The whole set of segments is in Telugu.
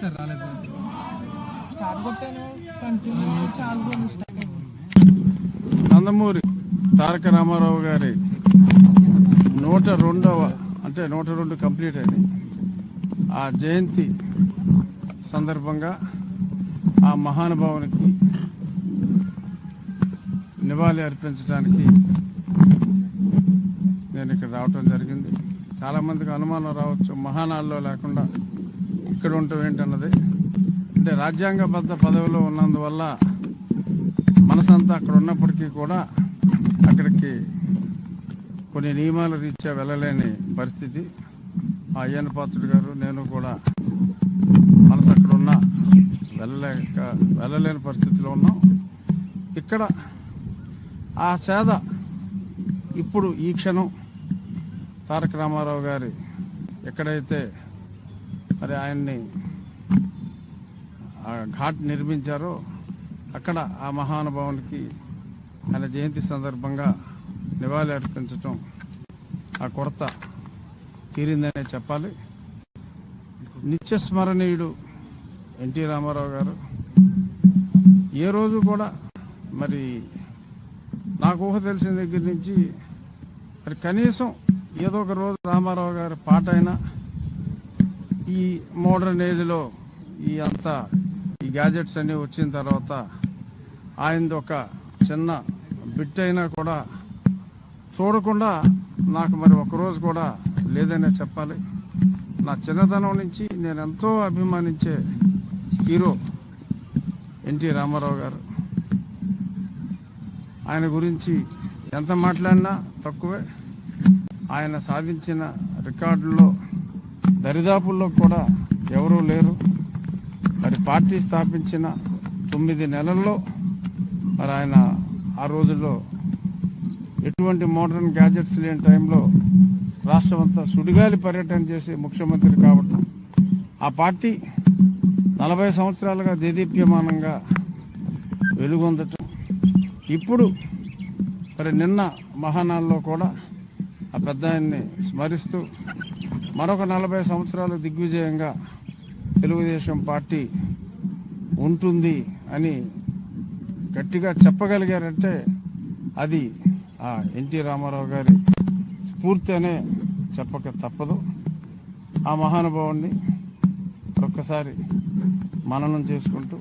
సార్ రాలేదు. స్టార్ట్ కొట్టాను కంటిన్యూ చాలు నందమూరి తారక రామారావు గారి నూట రెండవ అంటే నూట రెండు కంప్లీట్ అయింది. ఆ జయంతి సందర్భంగా ఆ మహానుభావునికి నివాళి అర్పించడానికి నేను ఇక్కడ రావటం జరిగింది. చాలా మందికి అనుమానం రావచ్చు మహానాల్లో లేకుండా ఇక్కడ ఉండటం ఏంటన్నది. అంటే రాజ్యాంగబద్ధ పదవిలో ఉన్నందువల్ల మనసంతా అక్కడ ఉన్నప్పటికీ కూడా అక్కడికి కొన్ని నియమాల రీత్యా వెళ్ళలేని పరిస్థితి. ఆ అయ్యన్న పాత్రుడు గారు నేను కూడా మనసు అక్కడ ఉన్న వెళ్ళలేక వెళ్ళలేని పరిస్థితిలో ఉన్నాం. ఇక్కడ ఆ సేద ఇప్పుడు ఈ క్షణం తారక రామారావు గారి ఎక్కడైతే మరి ఆయన్ని ఆ ఘాట్ నిర్మించారో అక్కడ ఆ మహానుభావునికి ఆయన జయంతి సందర్భంగా నివాళి అర్పించటం ఆ కొరత తీరిందనే చెప్పాలి. నిత్యస్మరణీయుడు ఎన్టీ రామారావు గారు. ఏ రోజు కూడా మరి నాకు ఊహ తెలిసిన దగ్గర నుంచి మరి కనీసం ఏదో ఒక రోజు రామారావు గారి పాట అయినా ఈ మోడర్న్ ఏజ్లో ఈ అంతా ఈ గ్యాజెట్స్ అన్నీ వచ్చిన తర్వాత ఆయనది ఒక చిన్న బిట్ అయినా కూడా చూడకుండా నాకు మరి ఒకరోజు కూడా లేదనే చెప్పాలి. నా చిన్నతనం నుంచి నేను ఎంతో అభిమానించే హీరో ఎన్టీ రామారావు గారు. ఆయన గురించి ఎంత మాట్లాడినా తక్కువే. ఆయన సాధించిన రికార్డుల్లో దరిదాపుల్లో కూడా ఎవరూ లేరు. మరి పార్టీ స్థాపించిన తొమ్మిది నెలల్లో మరి ఆయన ఆ రోజుల్లో ఎటువంటి మోడర్న్ గ్యాజెట్స్ లేని టైంలో రాష్ట్రం అంతా సుడిగాలి పర్యటన చేసి ముఖ్యమంత్రి కావటం. ఆ పార్టీ నలభై సంవత్సరాలుగా దేదీప్యమానంగా వెలుగొందటం. ఇప్పుడు మరి నిన్న మహానాల్లో కూడా ఆ పెద్ద ఆయన్ని స్మరిస్తూ మరొక నలభై సంవత్సరాలు దిగ్విజయంగా తెలుగుదేశం పార్టీ ఉంటుంది అని గట్టిగా చెప్పగలిగారంటే అది ఆ ఎన్టీ రామారావు గారి స్ఫూర్తి అనే చెప్పక తప్పదు. ఆ మహానుభావుణ్ణి ఒక్కసారి మననం చేసుకుంటూ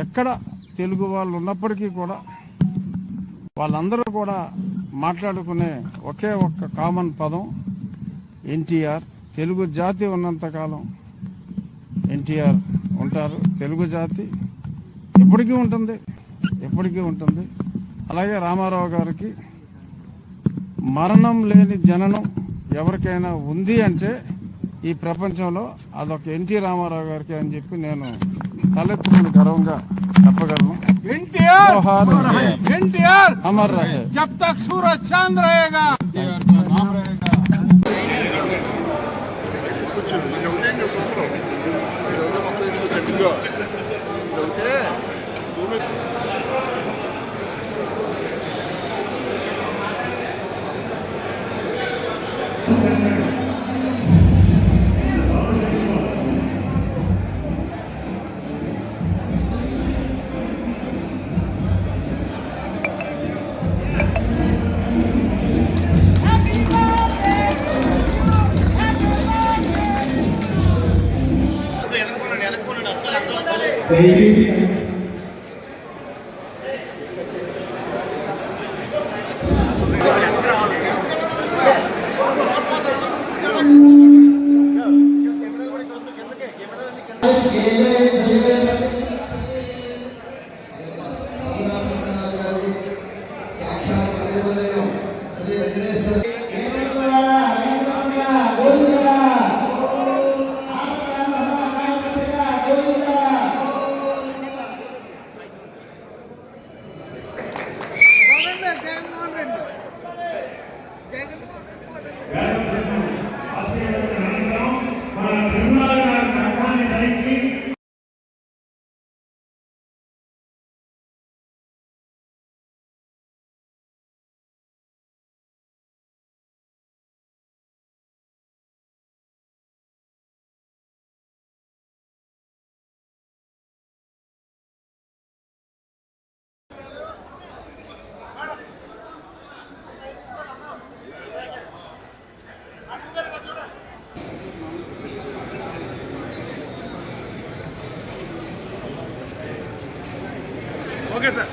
ఎక్కడ తెలుగు వాళ్ళు ఉన్నప్పటికీ కూడా వాళ్ళందరూ కూడా మాట్లాడుకునే ఒకే ఒక్క కామన్ పదం ఎన్టీఆర్. తెలుగు జాతి ఉన్నంతకాలం ఎన్టీఆర్ ఉంటారు. తెలుగు జాతి ఎప్పటికీ ఉంటుంది ఎప్పటికీ ఉంటుంది. అలాగే రామారావు గారికి మరణం లేని జననం ఎవరికైనా ఉంది అంటే ఈ ప్రపంచంలో అదొక ఎన్టీ రామారావు గారికి అని చెప్పి నేను తలెత్తుకుని గర్వంగా చెప్పగలను. ఎన్టీఆర్! అమర్ రహే. జబ్ తక్ సూరజ్ చాంద్ రహేగా తీసుకొచ్చారు. ఉదయం తీసుకొచ్చారు మొత్తం తీసుకొచ్చారు. Sempre okay sir.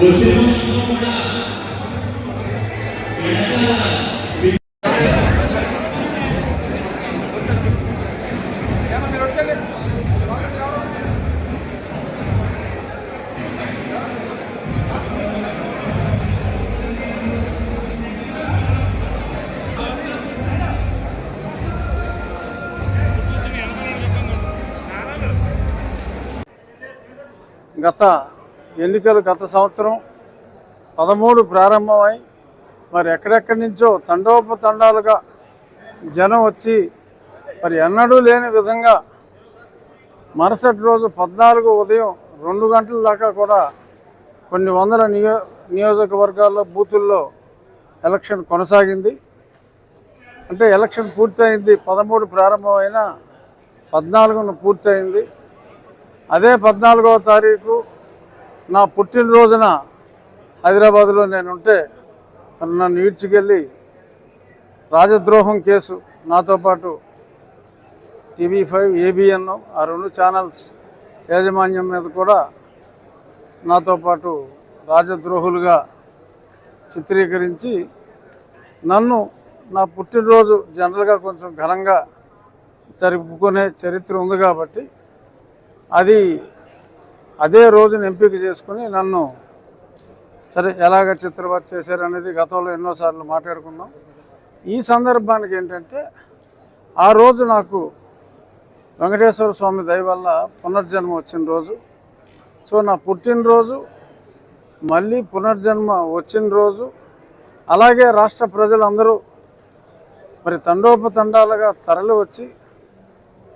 వచ్చిన కూడా గత ఎన్నికలు గత సంవత్సరం పదమూడు ప్రారంభమై మరి ఎక్కడెక్కడి నుంచో తండోపతండాలుగా జనం వచ్చి మరి ఎన్నడూ లేని విధంగా మరుసటి రోజు పద్నాలుగు ఉదయం రెండు గంటల దాకా కూడా కొన్ని వందల నియో నియోజకవర్గాల్లో బూతుల్లో ఎలక్షన్ కొనసాగింది. అంటే ఎలక్షన్ పూర్తయింది పదమూడు ప్రారంభమైన పద్నాలుగున పూర్తయింది. అదే పద్నాలుగవ తారీఖు నా పుట్టినరోజున హైదరాబాద్లో నేను ఉంటే నన్ను ఈడ్చుకెళ్ళి రాజద్రోహం కేసు నాతో పాటు టీవీ ఫైవ్ ఏబిఎన్ ఆ రెండు ఛానల్స్ యాజమాన్యం మీద కూడా నాతో పాటు రాజద్రోహులుగా చిత్రీకరించి నన్ను నా పుట్టినరోజు జనరల్గా కొంచెం ఘనంగా జరుపుకునే చరిత్ర ఉంది కాబట్టి అది అదే రోజున ఎంపిక చేసుకుని నన్ను సరే ఎలాగ చిత్రవత చేశారనేది గతంలో ఎన్నోసార్లు మాట్లాడుకున్నాం. ఈ సందర్భానికి ఏంటంటే ఆ రోజు నాకు వెంకటేశ్వర స్వామి దయ వల్ల పునర్జన్మ వచ్చిన రోజు. సో నా పుట్టినరోజు మళ్ళీ పునర్జన్మ వచ్చిన రోజు. అలాగే రాష్ట్ర ప్రజలందరూ మరి తండోపతండాలుగా తరలి వచ్చి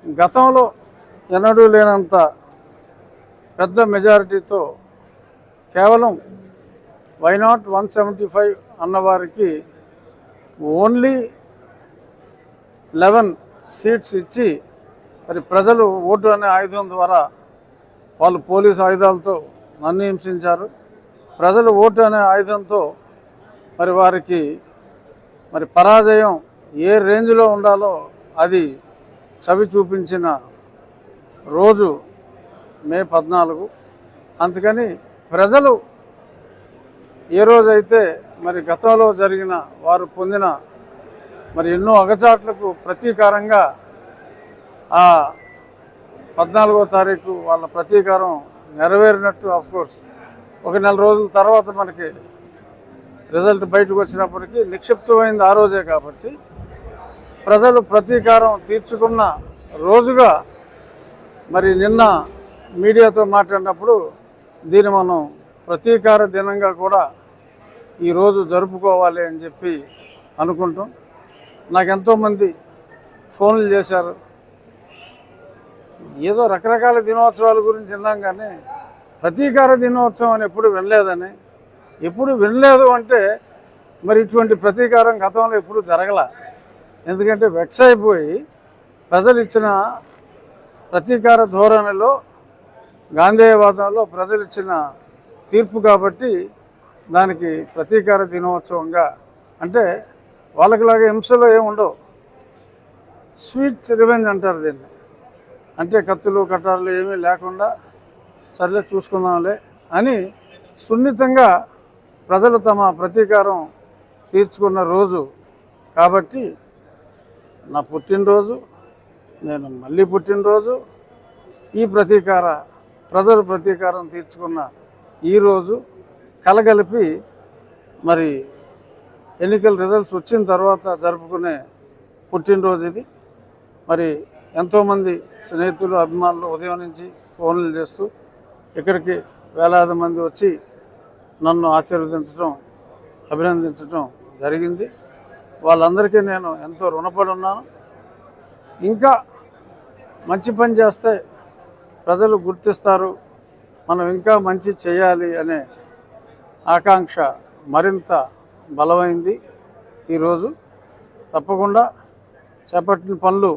గతంలో ఎన్నడూ లేనంత పెద్ద మెజారిటీతో కేవలం why not one seventy five అన్నవారికి only eleven seats ఇచ్చి మరి ప్రజలు ఓటు అనే ఆయుధం ద్వారా వాళ్ళు పోలీసు ఆయుధాలతో నన్ను హింసించారు. ప్రజలు ఓటు అనే ఆయుధంతో మరి వారికి మరి పరాజయం ఏ రేంజ్లో ఉండాలో అది చవి చూపించిన రోజు మే పద్నాలుగు. అందుకని ప్రజలు ఏ రోజైతే మరి గతంలో జరిగిన వారు పొందిన మరి ఎన్నో అగచాట్లకు ప్రతీకారంగా ఆ పద్నాలుగో తారీఖు వాళ్ళ ప్రతీకారం నెరవేరినట్టు కోర్స్ ఒక నెల రోజుల తర్వాత మనకి రిజల్ట్ బయటకు వచ్చినప్పటికీ నిక్షిప్తమైంది ఆ రోజే కాబట్టి ప్రజలు ప్రతీకారం తీర్చుకున్న రోజుగా మరి నిన్న మీడియాతో మాట్లాడినప్పుడు దీన్ని మనం ప్రతీకార దినంగా కూడా ఈరోజు జరుపుకోవాలి అని చెప్పి అనుకుంటాం. నాకు ఎంతోమంది ఫోన్లు చేశారు. ఏదో రకరకాల దినోత్సవాల గురించి విన్నాం కానీ ప్రతీకార దినోత్సవం అని ఎప్పుడు వినలేదని. ఎప్పుడు వినలేదు అంటే మరి ఇటువంటి ప్రతీకారం గతంలో ఎప్పుడు జరగల. ఎందుకంటే వెక్స్ అయిపోయి ప్రజలు ఇచ్చిన ప్రతీకార ధోరణిలో గాంధేయవాదంలో ప్రజలు ఇచ్చిన తీర్పు కాబట్టి దానికి ప్రతీకార దినోత్సవంగా అంటే వాళ్ళకిలాగే హింసలో ఏమి ఉండవు. స్వీట్ రివెంజ్ అంటారు దీన్ని. అంటే కత్తులు కట్టాలు ఏమీ లేకుండా సర్లే చూసుకుందాంలే అని సున్నితంగా ప్రజలు తమ ప్రతీకారం తీర్చుకున్న రోజు కాబట్టి నా పుట్టినరోజు నేను మళ్ళీ పుట్టినరోజు ఈ ప్రతీకార ప్రజలు ప్రతీకారం తీర్చుకున్న ఈరోజు కలగలిపి మరి ఎన్నికల రిజల్ట్స్ వచ్చిన తర్వాత జరుపుకునే పుట్టినరోజు ఇది. మరి ఎంతోమంది స్నేహితులు అభిమానులు ఉదయం నుంచి ఫోన్లు చేస్తూ ఇక్కడికి వేలాది మంది వచ్చి నన్ను ఆశీర్వదించడం అభినందించడం జరిగింది. వాళ్ళందరికీ నేను ఎంతో రుణపడి ఉన్నాను. ఇంకా మంచి పని చేస్తే ప్రజలు గుర్తిస్తారు. మనం ఇంకా మంచి చేయాలి అనే ఆకాంక్ష మరింత బలమైంది. ఈరోజు తప్పకుండా చేపట్టిన పనులు